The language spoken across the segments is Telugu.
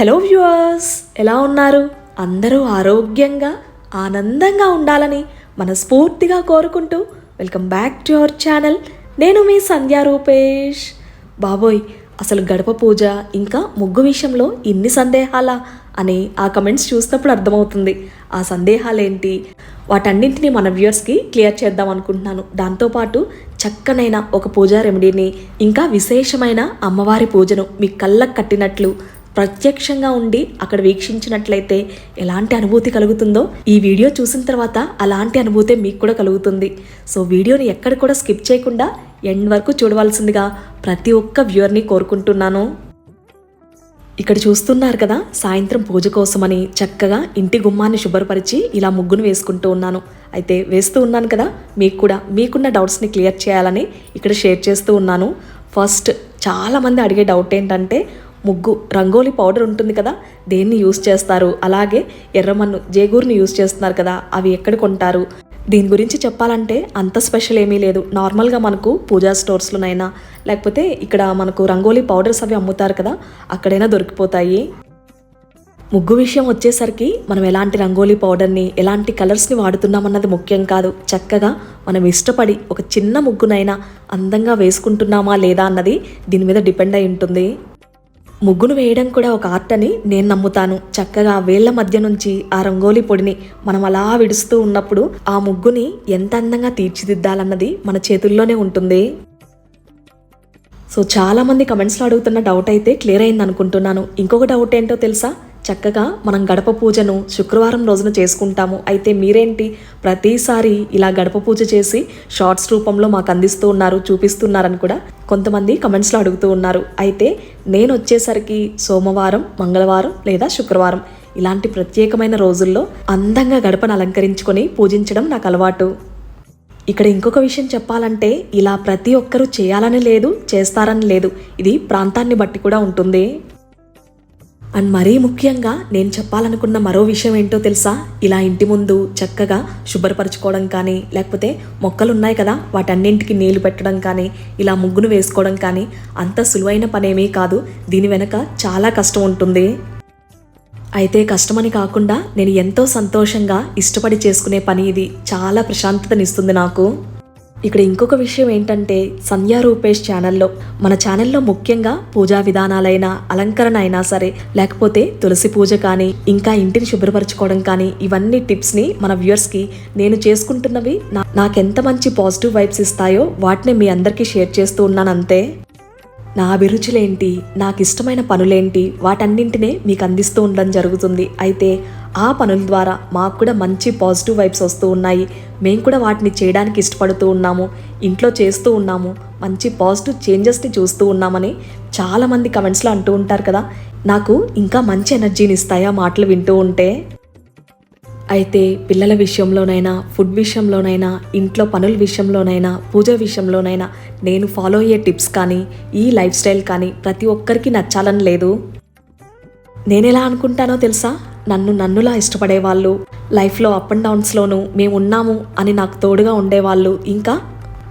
హలో వ్యూవర్స్ ఎలా ఉన్నారు? అందరూ ఆరోగ్యంగా ఆనందంగా ఉండాలని మనస్ఫూర్తిగా కోరుకుంటూ welcome back to our channel. నేను మీ సంధ్యా రూపేష్. బాబోయ్ అసలు గడప పూజ ఇంకా ముగ్గు విషయంలో ఇన్ని సందేహాలా? అని ఆ కమెంట్స్ చూసినప్పుడు అర్థమవుతుంది. ఆ సందేహాలేంటి? వాటన్నింటినీ మన వ్యూవర్స్కి క్లియర్ చేద్దాం అనుకుంటున్నాను. దాంతోపాటు చక్కనైన ఒక పూజా రెమెడీని ఇంకా విశేషమైన అమ్మవారి పూజను మీ కళ్ళకు కట్టినట్లు ప్రత్యక్షంగా ఉండి అక్కడ వీక్షించినట్లయితే ఎలాంటి అనుభూతి కలుగుతుందో ఈ వీడియో చూసిన తర్వాత అలాంటి అనుభూతే మీకు కూడా కలుగుతుంది. సో వీడియోని ఎక్కడ కూడా స్కిప్ చేయకుండా ఎండ్ వరకు చూడవలసిందిగా ప్రతి ఒక్క వ్యూవర్ని కోరుకుంటున్నాను. ఇక్కడ చూస్తున్నారు కదా సాయంత్రం పూజ కోసమని చక్కగా ఇంటి గుమ్మాన్ని శుభ్రపరిచి ఇలా ముగ్గును వేసుకుంటూ ఉన్నాను. అయితే వేస్తూ ఉన్నాను కదా మీకు కూడా మీకున్న డౌట్స్ని క్లియర్ చేయాలని ఇక్కడ షేర్ చేస్తూ ఉన్నాను. ఫస్ట్ చాలామంది అడిగే డౌట్ ఏంటంటే ముగ్గు రంగోలీ పౌడర్ ఉంటుంది కదా దేన్ని యూస్ చేస్తారు? అలాగే ఎర్రమన్ను జేగూరుని యూస్ చేస్తున్నారు కదా అవి ఎక్కడ కొంటారు? దీని గురించి చెప్పాలంటే అంత స్పెషల్ ఏమీ లేదు. నార్మల్గా మనకు పూజా స్టోర్స్లోనైనా లేకపోతే ఇక్కడ మనకు రంగోలీ పౌడర్స్ అవి అమ్ముతారు కదా అక్కడైనా దొరికిపోతాయి. ముగ్గు విషయం వచ్చేసరికి మనం ఎలాంటి రంగోలీ పౌడర్ని ఎలాంటి కలర్స్ని వాడుతున్నామన్నది ముఖ్యం కాదు. చక్కగా మనం ఇష్టపడి ఒక చిన్న ముగ్గునైనా అందంగా వేసుకుంటున్నామా లేదా అన్నది దీని మీద డిపెండ్ అయి ఉంటుంది. ముగ్గును వేయడం కూడా ఒక ఆర్ట్ అని నేను నమ్ముతాను. చక్కగా వేళ్ళ మధ్య నుంచి ఆ రంగోలీ పొడిని మనం అలా విడుస్తూ ఉన్నప్పుడు ఆ ముగ్గుని ఎంత అందంగా తీర్చిదిద్దాలన్నది మన చేతుల్లోనే ఉంటుంది. సో చాలామంది కమెంట్స్లో అడుగుతున్న డౌట్ అయితే క్లియర్ అయింది అనుకుంటున్నాను ఇంకొక డౌట్ ఏంటో తెలుసా? చక్కగా మనం గడప పూజను శుక్రవారం రోజున చేసుకుంటాము. అయితే మీరేంటి? ప్రతిసారి ఇలా గడప పూజ చేసి షార్ట్స్ రూపంలో మాకు అందిస్తూ ఉన్నారు చూపిస్తున్నారని కూడా కొంతమంది కమెంట్స్లో అడుగుతూ ఉన్నారు. అయితే నేను వచ్చేసరికి సోమవారం మంగళవారం లేదా శుక్రవారం ఇలాంటి ప్రత్యేకమైన రోజుల్లో అందంగా గడపను అలంకరించుకొని పూజించడం నాకు అలవాటు. ఇక్కడ ఇంకొక విషయం చెప్పాలంటే ఇలా ప్రతి ఒక్కరూ చేయాలని లేదు చేస్తారని లేదు. ఇది ప్రాంతాన్ని బట్టి కూడా ఉంటుంది. అండ్ మరీ ముఖ్యంగా నేను చెప్పాలనుకున్న మరో విషయం ఏంటో తెలుసా? ఇలా ఇంటి ముందు చక్కగా శుభ్రపరచుకోవడం కానీ లేకపోతే మొక్కలు ఉన్నాయి కదా వాటన్నింటికి నీళ్ళు పెట్టడం కానీ ఇలా ముగ్గును వేసుకోవడం కానీ అంత సులువైన పనేమీ కాదు. దీని వెనక చాలా కష్టం ఉంటుంది. అయితే కష్టమని కాకుండా నేను ఎంతో సంతోషంగా ఇష్టపడి చేసుకునే పని ఇది. చాలా ప్రశాంతతనిస్తుంది నాకు. ఇక్కడ ఇంకొక విషయం ఏంటంటే సంధ్యా రూపేష్ ఛానల్లో మన ఛానల్లో ముఖ్యంగా పూజా విధానాలైన అలంకరణ అయినా సరే లేకపోతే తులసి పూజ కానీ ఇంకా ఇంటిని శుభ్రపరచుకోవడం కానీ ఇవన్నీ టిప్స్ని మన వ్యూయర్స్కి నేను చేసుకుంటున్నవి నా నాకెంత మంచి పాజిటివ్ వైబ్స్ ఇస్తాయో వాటిని మీ అందరికీ షేర్ చేస్తూ ఉన్నాను అంతే నా అభిరుచులేంటి? నాకు ఇష్టమైన పనులేంటి? వాటన్నింటినే మీకు అందిస్తూ ఉండడం జరుగుతుంది. అయితే ఆ పనుల ద్వారా మాకు కూడా మంచి పాజిటివ్ వైబ్స్ వస్తూ ఉన్నాయి. మేము కూడా వాటిని చేయడానికి ఇష్టపడుతూ ఉన్నాము. ఇంట్లో చేస్తూ ఉన్నాము. మంచి పాజిటివ్ చేంజెస్ని చూస్తూ ఉన్నామని చాలామంది కమెంట్స్లో అంటూ ఉంటారు కదా. నాకు ఇంకా మంచి ఎనర్జీని ఇస్తాయి ఆ మాటలు వింటూ ఉంటే? అయితే పిల్లల విషయంలోనైనా ఫుడ్ విషయంలోనైనా ఇంట్లో పనుల విషయంలోనైనా పూజ విషయంలోనైనా నేను ఫాలో అయ్యే టిప్స్ కానీ ఈ లైఫ్ స్టైల్ కానీ ప్రతి ఒక్కరికి నచ్చాలని లేదు. నేను ఎలా అనుకుంటానో తెలుసా? నన్ను నన్నులా ఇష్టపడేవాళ్ళు లైఫ్లో అప్ అండ్ డౌన్స్లోనూ మేము ఉన్నాము అని నాకు తోడుగా ఉండేవాళ్ళు ఇంకా?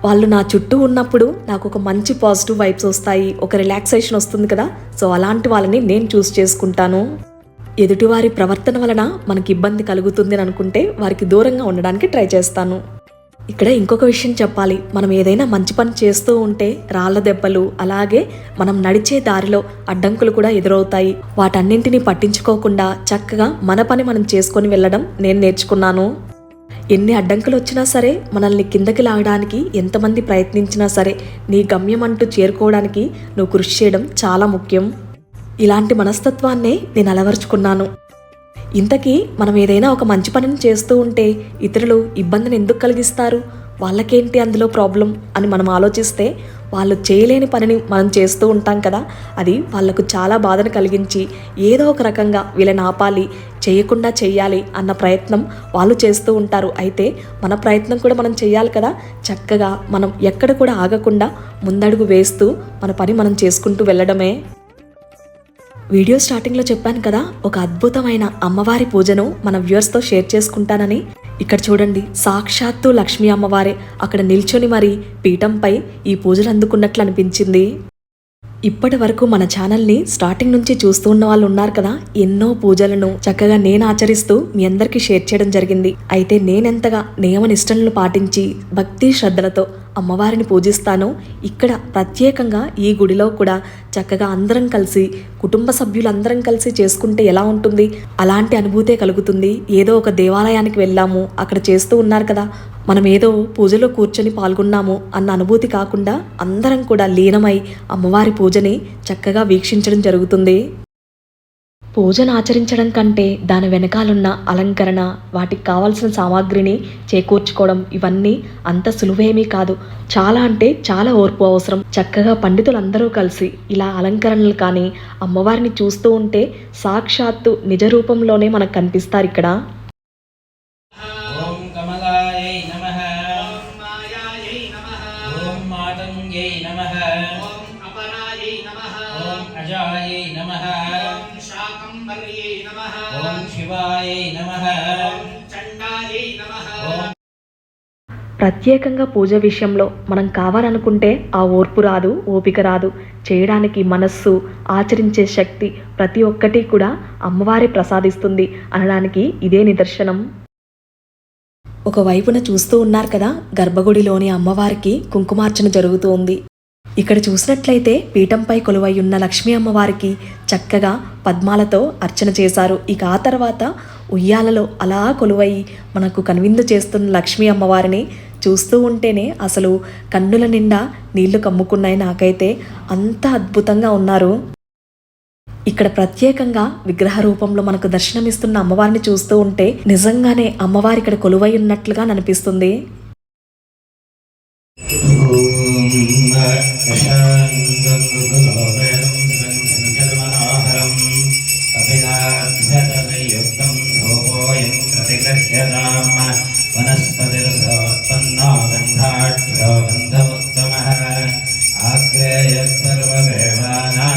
వాళ్ళు నా చుట్టూ ఉన్నప్పుడు నాకు ఒక మంచి పాజిటివ్ వైబ్స్ వస్తాయి ఒక రిలాక్సేషన్ వస్తుంది కదా? సో అలాంటి వాళ్ళని నేను చూస్ చేసుకుంటాను. ఎదుటివారి ప్రవర్తన వలన మనకి ఇబ్బంది కలుగుతుంది అని అనుకుంటే వారికి దూరంగా ఉండడానికి ట్రై చేస్తాను. ఇక్కడ ఇంకొక విషయం చెప్పాలి. మనం ఏదైనా మంచి పని చేస్తూ ఉంటే రాళ్ళ దెబ్బలు అలాగే మనం నడిచే దారిలో అడ్డంకులు కూడా ఎదురవుతాయి. వాటన్నింటినీ పట్టించుకోకుండా చక్కగా మన పని మనం చేసుకొని వెళ్ళడం నేను నేర్చుకున్నాను. ఎన్ని అడ్డంకులు వచ్చినా సరే మనల్ని కిందకి లాగడానికి ఎంతమంది ప్రయత్నించినా సరే నీ గమ్యం అంటూ చేరుకోవడానికి నువ్వు కృషి చేయడం చాలా ముఖ్యం. ఇలాంటి మనస్తత్వాన్నే నేను అలవర్చుకున్నాను. ఇంతకీ మనం ఏదైనా ఒక మంచి పనిని చేస్తూ ఉంటే ఇతరులు ఇబ్బందిని ఎందుకు కలిగిస్తారు? వాళ్ళకేంటి అందులో ప్రాబ్లం అని మనం ఆలోచిస్తే వాళ్ళు చేయలేని పనిని మనం చేస్తూ ఉంటాం కదా అది వాళ్ళకు చాలా బాధను కలిగించి ఏదో ఒక రకంగా వీళ్ళని ఆపాలి చేయకుండా చేయాలి అన్న ప్రయత్నం వాళ్ళు చేస్తూ ఉంటారు. అయితే మన ప్రయత్నం కూడా మనం చేయాలి కదా చక్కగా మనం ఎక్కడ కూడా ఆగకుండా ముందడుగు వేస్తూ మన పని మనం చేసుకుంటూ వెళ్ళడమే. వీడియో స్టార్టింగ్లో చెప్పాను కదా ఒక అద్భుతమైన అమ్మవారి పూజను మన వ్యూవర్స్తో షేర్ చేసుకుంటానని. ఇక్కడ చూడండి సాక్షాత్తు లక్ష్మీ అమ్మవారే. అక్కడ నిల్చొని మరి పీఠంపై ఈ పూజలు అందుకున్నట్లు అనిపించింది. ఇప్పటి వరకు మన ఛానల్ని స్టార్టింగ్ నుంచి చూస్తూ ఉన్న వాళ్ళు ఉన్నారు కదా ఎన్నో పూజలను చక్కగా నేను ఆచరిస్తూ మీ అందరికీ షేర్ చేయడం జరిగింది. అయితే నేనెంతగా నియమ నిష్టలను పాటించి భక్తి శ్రద్ధలతో అమ్మవారిని పూజిస్తానో ఇక్కడ ప్రత్యేకంగా ఈ గుడిలో కూడా చక్కగా అందరం కలిసి కుటుంబ సభ్యులందరం కలిసి చేసుకుంటే ఎలా ఉంటుంది? అలాంటి అనుభూతే కలుగుతుంది. ఏదో ఒక దేవాలయానికి వెళ్ళాము అక్కడ చేస్తూ ఉన్నారు కదా మనం ఏదో పూజలో కూర్చొని పాల్గొన్నాము అన్న అనుభూతి కాకుండా అందరం కూడా లీనమై అమ్మవారి పూజని చక్కగా వీక్షించడం జరుగుతుంది. పూజను ఆచరించడం కంటే దాని వెనకాలన్న అలంకరణ వాటికి కావాల్సిన సామాగ్రిని చేకూర్చుకోవడం ఇవన్నీ అంత సులువేమీ కాదు. చాలా అంటే చాలా ఓర్పు అవసరం. చక్కగా పండితులందరూ కలిసి ఇలా అలంకరణలు కానీ అమ్మవారిని చూస్తూ ఉంటే సాక్షాత్తు నిజ రూపంలోనే మనకు కనిపిస్తారు ఇక్కడ. मातङ्ग्यै नमः ॐ अपरायै नमः ॐ अजायै नमः ॐ शाकम्भर्यै नमः ॐ शिवायै नमः ॐ चण्डायै नमः ॐ ప్రత్యేకంగా పూజ విషయంలో మనం కావాలనుకుంటే ఆ ఓర్పు రాదు ఓపిక రాదు చేయడానికి మనస్సు ఆచరించే శక్తి ప్రతి ఒక్కటి కూడా అమ్మవారే ప్రసాదిస్తుంది అనడానికి ఇదే నిదర్శనం ఒకవైపున చూస్తూ ఉన్నారు కదా గర్భగుడిలోని అమ్మవారికి కుంకుమార్చన జరుగుతూ ఉంది. ఇక్కడ చూసినట్లయితే పీఠంపై కొలువై ఉన్న లక్ష్మీ అమ్మవారికి చక్కగా పద్మాలతో అర్చన చేశారు. ఇక ఆ తర్వాత ఉయ్యాలలో అలా కొలువై మనకు కనువిందు చేస్తున్న లక్ష్మీ అమ్మవారిని చూస్తూ ఉంటేనే అసలు కన్నుల నిండా నీళ్ళు కమ్ముకున్నాయి. నాకైతే అంత అద్భుతంగా ఉన్నారు. ఇక్కడ ప్రత్యేకంగా విగ్రహ రూపంలో మనకు దర్శనమిస్తున్న అమ్మవారిని చూస్తూ ఉంటే నిజంగానే అమ్మవారి ఇక్కడ కొలువై ఉన్నట్లుగా అనిపిస్తుంది. ఆగ్రేయ సర్వేవానా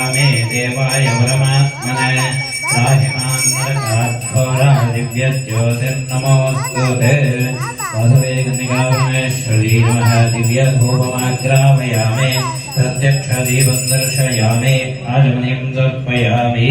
नमामि देवाय परमात्मने दिव्यज्योतिर्नमोऽस्तु ते। वासवे गन्निकावनेश्वरी नमः दिव्यधूपमाग्रापयामि प्रत्यक्षदीपं दर्शयामि आजमनीं तर्पयामि।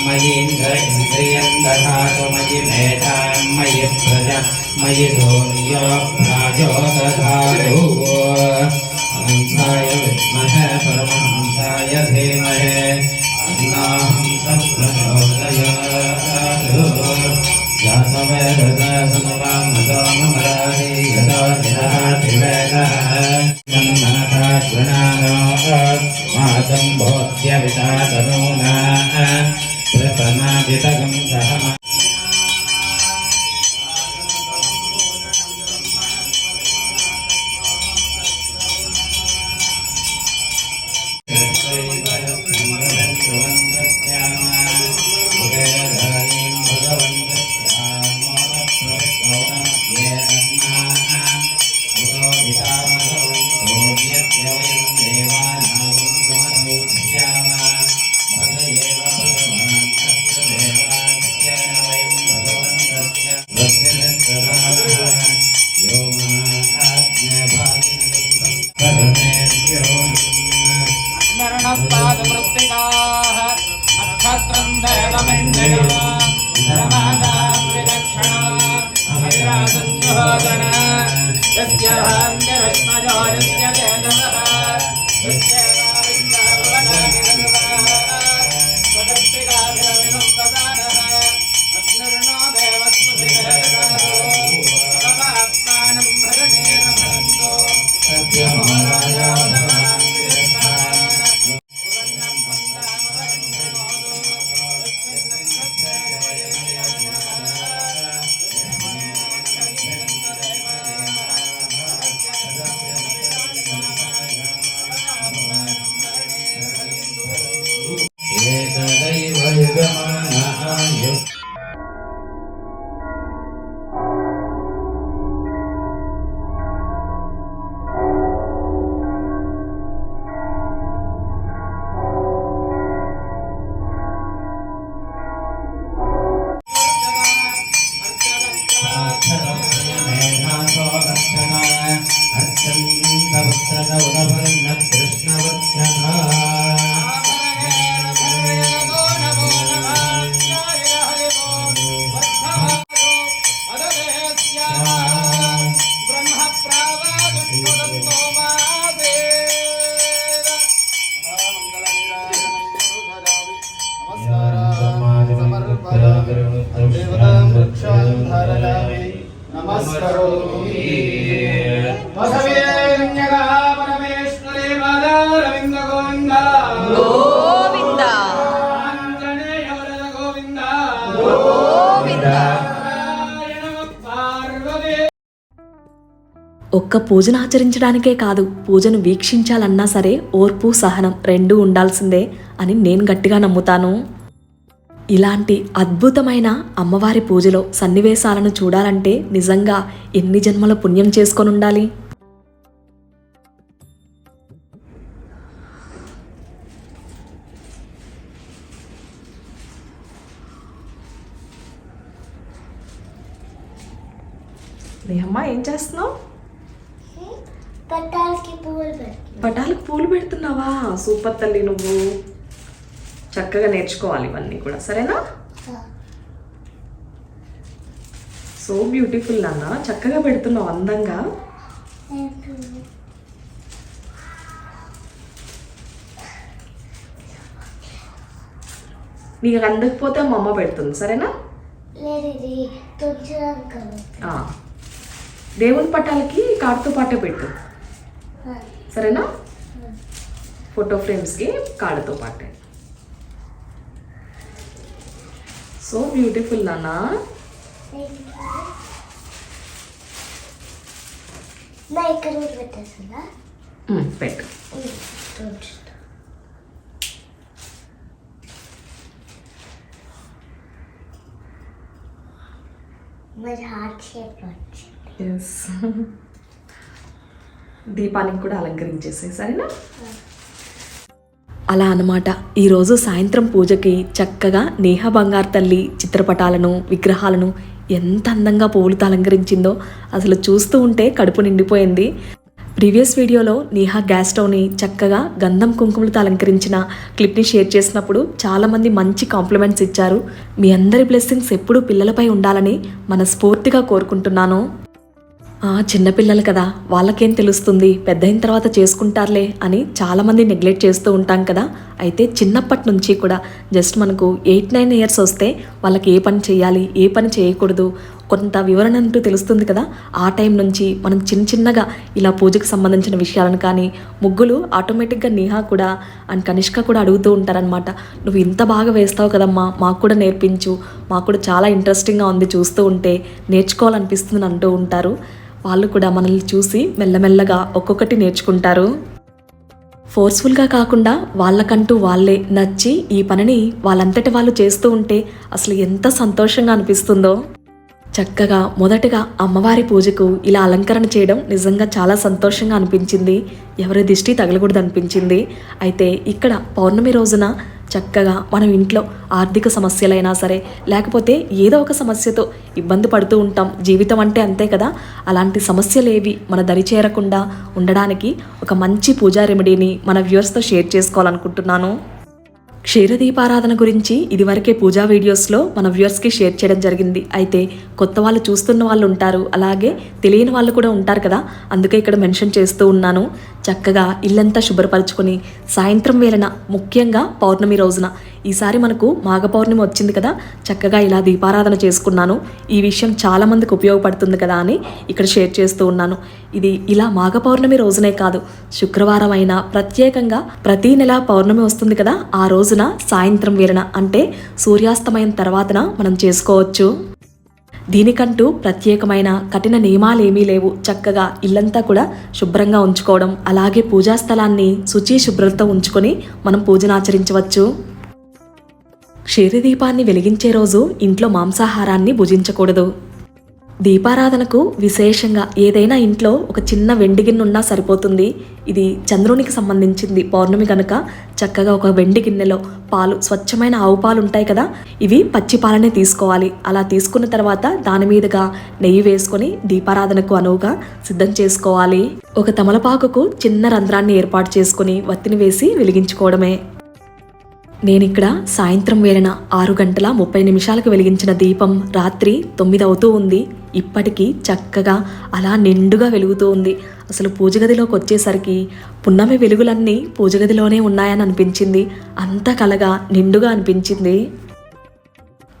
प्रजां मयीन्द्र इन्द्रियं दधातु मयि मेधां मयि प्रजा मयि धोर्यो प्राजो दधातु हंसाय विद्महे परमहंसाय धीमहे अन्नाहं प्रचोदयातु సమాజితగం సహ ुब्रह्मण्यः ఒక్క పూజను ఆచరించడానికే కాదు పూజను వీక్షించాలన్నా సరే ఓర్పు సహనం రెండూ ఉండాల్సిందే అని నేను గట్టిగా నమ్ముతాను. ఇలాంటి అద్భుతమైన అమ్మవారి పూజలో సన్నివేశాలను చూడాలంటే నిజంగా ఎన్ని జన్మల పుణ్యం చేసుకొని ఉండాలి? అమ్మ ఏం చేస్తున్నావు? పట్టాలకి పటాలకు పూలు పెడుతున్నావా? సూపర్ తల్లి నువ్వు. చక్కగా నేర్చుకోవాలి ఇవన్నీ కూడా. సరేనా? సో బ్యూటిఫుల్ నాన్న. చక్కగా పెడుతున్నావు అందంగా. నీకు అందకపోతే మా అమ్మ పెడుతుంది. సరేనా. దేవుని పటాలకి కార్డుతో పాటే పెట్టు. సరేనా? ఫోటో ఫ్రేమ్స్కి కార్డుతో పాటే. సో బ్యూటిఫుల్ నాన్న. నా ఇక్కడ కూడా పెట్టేస్తుందా మ్, పెట్టు. తుంచుతా మరి హార్ట్ షేప్ వచ్చి ఎస్ దీపానికి కూడా అలంకరించేసే సరేనా? అలా అనమాట ఈరోజు సాయంత్రం పూజకి చక్కగా నేహ బంగారు తల్లి చిత్రపటాలను విగ్రహాలను ఎంత అందంగా పువ్వులతో అలంకరించిందో అసలు చూస్తూ ఉంటే కడుపు నిండిపోయింది. ప్రీవియస్ వీడియోలో నేహా గ్యాస్ స్టవ్ని చక్కగా గంధం కుంకుమలతో అలంకరించిన క్లిప్ని షేర్ చేసినప్పుడు చాలామంది మంచి కాంప్లిమెంట్స్ ఇచ్చారు. మీ అందరి బ్లెస్సింగ్స్ ఎప్పుడూ పిల్లలపై ఉండాలని మనస్ఫూర్తిగా కోరుకుంటున్నాను. చిన్నపిల్లలు కదా వాళ్ళకేం తెలుస్తుంది? పెద్ద అయిన తర్వాత చేసుకుంటారులే అని చాలామంది నెగ్లెక్ట్ చేస్తూ ఉంటాం కదా. అయితే చిన్నప్పటి నుంచి కూడా జస్ట్ మనకు ఎయిట్ నైన్ ఇయర్స్ వస్తే వాళ్ళకి ఏ పని చేయాలి ఏ పని చేయకూడదు కొంత వివరణ అంటూ తెలుస్తుంది కదా. ఆ టైం నుంచి మనం చిన్న చిన్నగా ఇలా పూజకు సంబంధించిన విషయాలను కానీ ముగ్గులు ఆటోమేటిక్గా నిహా కూడా అండ్ కనిష్క కూడా అడుగుతూ ఉంటారనమాట నువ్వు ఇంత బాగా వేస్తావు కదమ్మా మాకు కూడా నేర్పించు మాకు కూడా చాలా ఇంట్రెస్టింగ్గా ఉంది చూస్తూ ఉంటే నేర్చుకోవాలనిపిస్తుంది అంటూ ఉంటారు. వాళ్ళు కూడా మనల్ని చూసి మెల్లమెల్లగా ఒక్కొక్కటి నేర్చుకుంటారు. ఫోర్స్ఫుల్గా కాకుండా వాళ్ళకంటూ వాళ్ళే నచ్చి ఈ పనిని వాళ్ళంతటి వాళ్ళు చేస్తూ ఉంటే అసలు ఎంత సంతోషంగా అనిపిస్తుందో. చక్కగా మొదటగా అమ్మవారి పూజకు ఇలా అలంకరణ చేయడం నిజంగా చాలా సంతోషంగా అనిపించింది. ఎవరి దిష్టి తగలకూడదు అనిపించింది అయితే ఇక్కడ పౌర్ణమి రోజున చక్కగా మనం ఇంట్లో ఆర్థిక సమస్యలైనా సరే లేకపోతే ఏదో ఒక సమస్యతో ఇబ్బంది పడుతూ ఉంటాం. జీవితం అంటే అంతే కదా. అలాంటి సమస్యలేవి మన దరి చేరకుండా ఉండడానికి ఒక మంచి పూజా రెమెడీని మన వ్యూవర్స్తో షేర్ చేసుకోవాలనుకుంటున్నాను. క్షీరదీపారాధన గురించి ఇదివరకే పూజా వీడియోస్లో మన వ్యూవర్స్కి షేర్ చేయడం జరిగింది. అయితే కొత్త వాళ్ళు చూస్తున్న వాళ్ళు ఉంటారు. అలాగే తెలియని వాళ్ళు కూడా ఉంటారు కదా. అందుకే ఇక్కడ మెన్షన్ చేస్తూ ఉన్నాను. చక్కగా ఇల్లంతా శుభ్రపరచుకొని సాయంత్రం వేళన ముఖ్యంగా పౌర్ణమి రోజున ఈసారి మనకు మాఘ పౌర్ణమి వచ్చింది కదా చక్కగా ఇలా దీపారాధన చేసుకున్నాను. ఈ విషయం చాలా మందికి ఉపయోగపడుతుంది కదా అని ఇక్కడ షేర్ చేస్తూ ఉన్నాను. ఇది ఇలా మాఘ పౌర్ణమి రోజునే కాదు శుక్రవారం అయినా ప్రత్యేకంగా ప్రతి నెల పౌర్ణమి వస్తుంది కదా ఆ రోజున సాయంత్రం వేళన. అంటే సూర్యాస్తమయం తర్వాతన మనం చేసుకోవచ్చు. దీనికంటూ ప్రత్యేకమైన కఠిన నియమాలు ఏమీ లేవు. చక్కగా ఇల్లంతా కూడా శుభ్రంగా ఉంచుకోవడం అలాగే పూజా స్థలాన్ని శుచి శుభ్రతతో ఉంచుకొని మనం పూజనాచరించవచ్చు క్షీరదీపాన్ని వెలిగించే రోజు ఇంట్లో మాంసాహారాన్ని భుజించకూడదు. దీపారాధనకు విశేషంగా ఏదైనా ఇంట్లో ఒక చిన్న వెండి గిన్నె ఉన్నా సరిపోతుంది. ఇది చంద్రునికి సంబంధించింది పౌర్ణమి కనుక చక్కగా ఒక వెండి గిన్నెలో పాలు స్వచ్ఛమైన ఆవు పాలు ఉంటాయి కదా ఇవి పచ్చి పాలనే తీసుకోవాలి. అలా తీసుకున్న తర్వాత దాని మీదుగా నెయ్యి వేసుకొని దీపారాధనకు అనువుగా సిద్ధం చేసుకోవాలి. ఒక తమలపాకుకు చిన్న రంధ్రాన్ని ఏర్పాటు చేసుకొని వత్తిని వేసి వెలిగించుకోవడమే. నేనిక్కడ సాయంత్రం వేళన ఆరు గంటల ముప్పై నిమిషాలకు వెలిగించిన దీపం రాత్రి తొమ్మిది అవుతూ ఉంది. ఇప్పటికీ చక్కగా అలా నిండుగా వెలుగుతూ ఉంది. అసలు పూజ గదిలోకి వచ్చేసరికి పున్నమి వెలుగులన్నీ పూజ గదిలోనే ఉన్నాయని అనిపించింది. అంత కలగా నిండుగా అనిపించింది.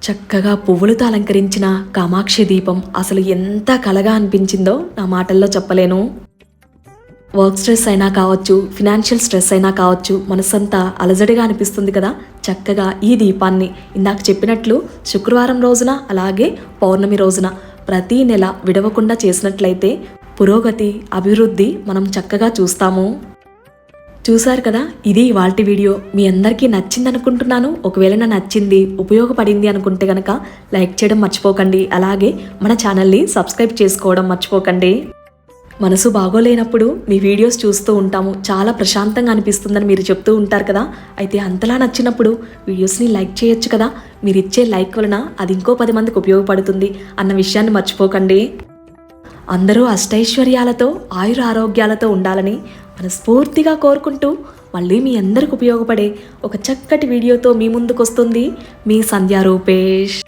చక్కగా పువ్వులతో అలంకరించిన కామాక్షి దీపం అసలు ఎంత కలగా అనిపించిందో నా మాటల్లో చెప్పలేను. వర్క్ స్ట్రెస్ అయినా కావచ్చు ఫినాన్షియల్ స్ట్రెస్ అయినా కావచ్చు మనసంతా అలజడిగా అనిపిస్తుంది కదా. చక్కగా ఈ దీపాన్ని ఇందాక చెప్పినట్లు శుక్రవారం రోజున అలాగే పౌర్ణమి రోజున ప్రతి నెల విడవకుండా చేసినట్లయితే పురోగతి అభివృద్ధి మనం చక్కగా చూస్తాము. చూశారు కదా ఇది ఇవాల్టి వీడియో. మీ అందరికీ నచ్చింది అనుకుంటున్నాను ఒకవేళ నా నచ్చింది ఉపయోగపడింది అనుకుంటే కనుక లైక్ చేయడం మర్చిపోకండి. అలాగే మన ఛానల్ని సబ్స్క్రైబ్ చేసుకోవడం మర్చిపోకండి. మనసు బాగోలేనప్పుడు మీ వీడియోస్ చూస్తూ ఉంటాము. చాలా ప్రశాంతంగా అనిపిస్తుందని మీరు చెప్తూ ఉంటారు కదా. అయితే అంతలా నచ్చినప్పుడు వీడియోస్ని లైక్ చేయొచ్చు కదా. మీరు ఇచ్చే లైక్ వలన అది ఇంకో పది మందికి ఉపయోగపడుతుంది అన్న విషయాన్ని మర్చిపోకండి. అందరూ అష్టైశ్వర్యాలతో ఆయుర ఆరోగ్యాలతో ఉండాలని మనస్ఫూర్తిగా కోరుకుంటూ మళ్ళీ మీ అందరికి ఉపయోగపడే ఒక చక్కటి వీడియోతో మీ ముందుకు వస్తుంది మీ సంధ్యా రూపేష్.